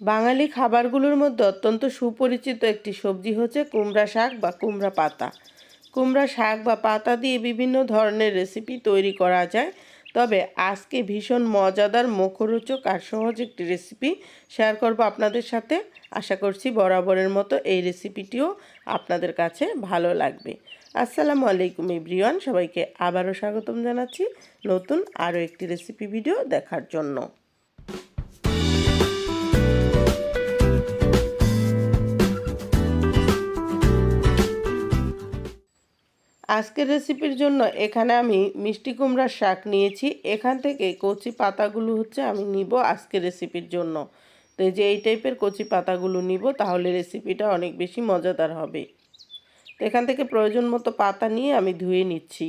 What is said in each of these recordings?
বাঙালি খাবারগুলোর মধ্যে অত্যন্ত সুপরিচিত একটি সবজি হচ্ছে কুমড়া শাক বা কুমড়া পাতা। কুমড়া শাক বা পাতা দিয়ে বিভিন্ন ধরনের রেসিপি তৈরি করা যায়। তবে আজকে ভীষণ মজাদার মুখরোচক আর সহজ একটি রেসিপি শেয়ার করব আপনাদের সাথে। আশা করছি বরাবরের মতো এই রেসিপিটিও আপনাদের কাছে ভালো লাগবে। আসসালামু আলাইকুম ইব্রিয়ান সবাইকে আবারও স্বাগতম জানাচ্ছি নতুন আরও একটি রেসিপি ভিডিও দেখার জন্য। আজকের রেসিপির জন্য এখানে আমি মিষ্টি কুমড়ার শাক নিয়েছি। এখান থেকে কচি পাতাগুলো হচ্ছে আমি নিব আজকের রেসিপির জন্য। তো যে এই টাইপের কচি পাতাগুলো নিব, তাহলে রেসিপিটা অনেক বেশি মজাদার হবে। তো এখান থেকে প্রয়োজন মতো পাতা নিয়ে আমি ধুয়ে নিচ্ছি।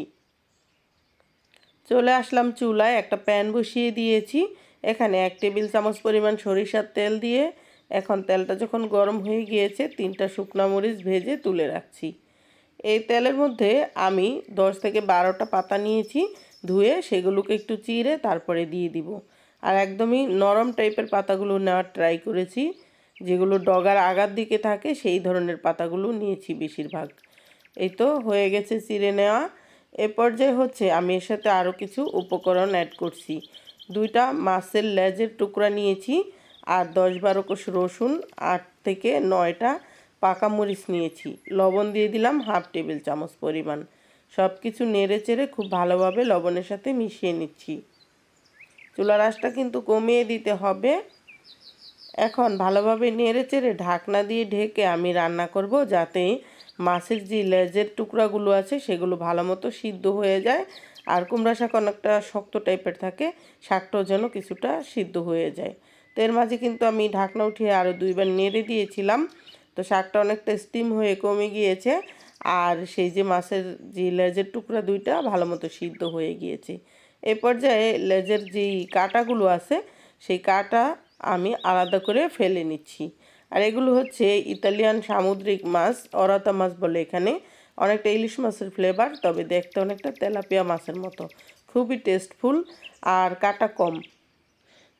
চলে আসলাম চুলায়, একটা প্যান বসিয়ে দিয়েছি। এখানে এক টেবিল চামচ পরিমাণ সরিষার তেল দিয়ে এখন তেলটা যখন গরম হয়ে গিয়েছে, তিনটা শুকনা মরিচ ভেজে তুলে রাখছি। এই তেলের মধ্যে আমি দশ থেকে বারোটা পাতা নিয়েছি, ধুয়ে সেগুলোকে একটু চিড়ে তারপরে দিয়ে দিব। আর একদমই নরম টাইপের পাতাগুলো নেওয়ার ট্রাই করেছি, যেগুলো ডগার আগার দিকে থাকে সেই ধরনের পাতাগুলো নিয়েছি বেশিরভাগ। এই তো হয়ে গেছে চিড়ে নেওয়া। এ পর্যায়ে হচ্ছে আমি এর সাথে আরও কিছু উপকরণ অ্যাড করছি। দুইটা মাছের লেজের টুকরা নিয়েছি, আর দশ বারো কোষ রসুন, আট থেকে নয়টা পাকা মরিচ নিয়েছি। লবণ দিয়ে দিলাম হাফ টেবিল চামচ পরিমাণ। সব কিছু নেড়ে চেড়ে খুব ভালোভাবে লবণের সাথে মিশিয়ে নিচ্ছি। চুলার আঁচটা কিন্তু কমিয়ে দিতে হবে। এখন ভালোভাবে নেড়ে চেড়ে ঢাকনা দিয়ে ঢেকে আমি রান্না করব যাতে মাছের যে লেজের টুকরাগুলো আছে সেগুলো ভালো মতো সিদ্ধ হয়ে যায় আর কুমড়া শাক অনেকটা শক্ত টাইপের থাকে, শাকটাও যেন কিছুটা সিদ্ধ হয়ে যায়। তো এর মাঝে কিন্তু আমি ঢাকনা উঠিয়ে আরও দুইবার নেড়ে দিয়েছিলাম। তো শাকটা অনেকটা স্টিম হয়ে কমে গিয়েছে। আর সেই যে মাছের যে লেজের টুকরা দুইটা ভালো মতো সিদ্ধ হয়ে গিয়েছে। এই পর্যায়ে লেজের যেই কাটাগুলো আছে, সেই কাটা আমি আলাদা করে ফেলে নিচ্ছি। আর এগুলো হচ্ছে ইতালিয়ান সামুদ্রিক মাছ, অরাতা মাছ বলে এখানে। অনেকটা ইলিশ মাছের ফ্লেভার তবে দেখতে অনেকটা তেলাপিয়া মাছের মতো। খুবই টেস্টফুল আর কাটা কম।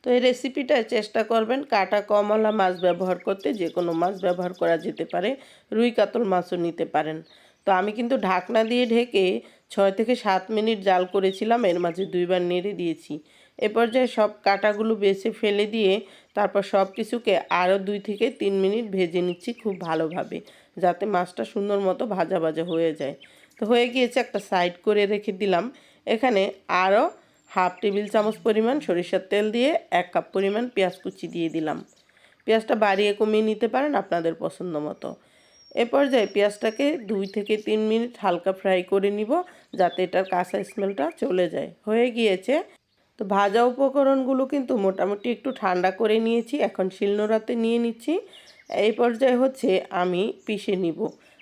তো এই রেসিপিটায় চেষ্টা করবেন কাটা কমলা মাছ ব্যবহার করতে যে কোনো মাছ ব্যবহার করা যেতে পারে, রুই কাতল মাছও নিতে পারেন। তো আমি কিন্তু ঢাকনা দিয়ে ঢেকে ছয় থেকে সাত মিনিট জাল করেছিলাম, এর মাঝে দুইবার নেড়ে দিয়েছি। এ পর্যায়ে সব কাটাগুলো বেছে ফেলে দিয়ে তারপর সব কিছুকে আরও দুই থেকে তিন মিনিট ভেজে নিচ্ছি খুব ভালোভাবে, যাতে মাছটা সুন্দর মতো ভাজা ভাজা হয়ে যায়। তো হয়ে গিয়েছে একটা সাইড করে রেখে দিলাম। এখানে আরও হাফ টেবিল চামচ পরিমাণ সরিষার তেল দিয়ে এক কাপ পরিমাণ পেঁয়াজ কুচি দিয়ে দিলাম। পেঁয়াজটা বাড়িয়ে কমিয়ে নিতে পারেন আপনাদের পছন্দ মতো। এ পর্যায়ে পেঁয়াজটাকে দুই থেকে তিন মিনিট হালকা ফ্রাই করে নিব যাতে এটার কাঁচা স্মেলটা চলে যায়। হয়ে গিয়েছে। তো ভাজা উপকরণগুলো কিন্তু মোটামুটি একটু ঠান্ডা করে নিয়েছি, এখন শিলনোড়াতে নিয়ে নিচ্ছি। এই পর্যায়ে হচ্ছে আমি পিষে নিব।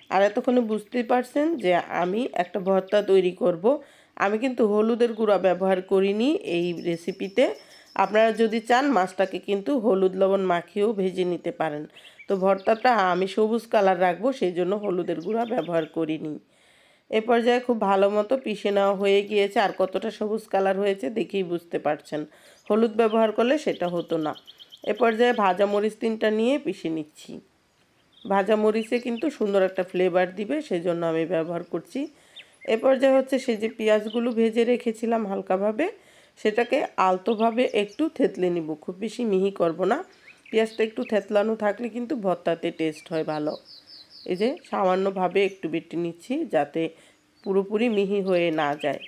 আর এতক্ষণে বুঝতেই পারছেন যে আমি একটা ভর্তা তৈরি করব। আমি কিন্তু হলুদের গুঁড়া ব্যবহার করিনি এই রেসিপিতে আপনারা যদি চান, মাছটাকে কিন্তু হলুদ লবণ মাখিয়েও ভেজে নিতে পারেন। তো ভর্তাটা আমি সবুজ কালার রাখব সেই জন্য হলুদের গুঁড়া ব্যবহার করিনি। এ পর্যায়ে খুব ভালো মতো পিষে নেওয়া হয়ে গিয়েছে, আর কতটা সবুজ কালার হয়েছে দেখেই বুঝতে পারছেন। হলুদ ব্যবহার করলে সেটা হতো না। এ পর্যায়ে ভাজা মরিচ তিনটা নিয়ে পিষে নিচ্ছি। ভাজা মরিচে কিন্তু সুন্দর একটা ফ্লেভার দিবে, সেজন্য আমি ব্যবহার করছি। এ পর্যায়ে হচ্ছে সেই যে পেঁয়াজগুলো ভেজে রেখেছিলাম হালকাভাবে, সেটাকে আলতোভাবে একটু থেতলে নিব। খুব বেশি মিহি করব না। পেঁয়াজটা একটু থেতলানো থাকলে কিন্তু ভর্তাতে টেস্ট হয় ভালো। এই যে সামান্যভাবে একটু বেটে নিচ্ছি যাতে পুরোপুরি মিহি হয়ে না যায়।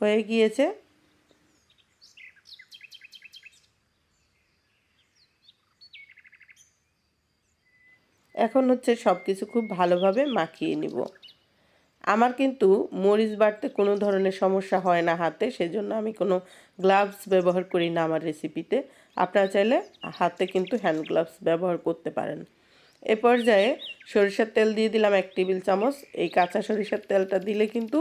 হয়ে গিয়েছে। এখন হচ্ছে সব কিছু খুব ভালোভাবে মাখিয়ে নিব। আমার কিন্তু মরিচ বাড়তে কোনো ধরনের সমস্যা হয় না হাতে, সেজন্য আমি কোনো গ্লাভস ব্যবহার করি না আমার রেসিপিতে আপনারা চাইলে হাতে কিন্তু হ্যান্ড গ্লাভস ব্যবহার করতে পারেন। এ পর্যায়ে সরিষার তেল দিয়ে দিলাম এক টেবিল চামচ। এই কাঁচা সরিষার তেলটা দিলে কিন্তু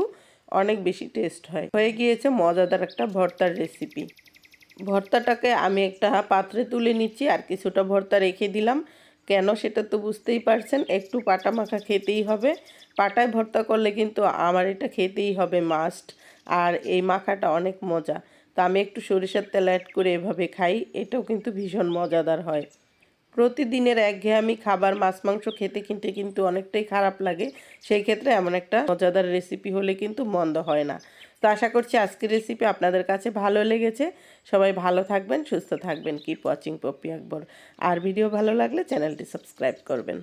অনেক বেশি টেস্ট হয়। হয়ে গিয়েছে মজাদার একটা ভর্তার রেসিপি ভর্তাটাকে আমি একটা পাত্রে তুলে নিচ্ছি আর কিছুটা ভর্তা রেখে দিলাম। কেন সেটা তো বুঝতেই পারছেন, একটু পাটা মাখা খেতেই হবে। পাটায় ভর্তা করলে কিন্তু আমার এটা খেতেই হবে মাস্ট আর এই মাখাটা অনেক মজা। তো আমি একটু সরিষার তেল অ্যাড করে এভাবে খাই, এটাও কিন্তু ভীষণ মজাদার হয়। প্রতিদিনের একঘেয়ামি খাবার, মাছ, মাংস খেতে কিনতে, কিন্তু অনেকটাই খারাপ লাগে। সেই ক্ষেত্রে এমন একটা মজাদার রেসিপি হলে কিন্তু মন্দ হয় না। তো আশা করছি আজকের রেসিপি আপনাদের কাছে ভালো লেগেছে। সবাই ভালো থাকবেন, সুস্থ থাকবেন। কিপ ওয়াচিং পপি আকবর আর ভিডিও ভালো লাগলে চ্যানেলটি সাবস্ক্রাইব করবেন।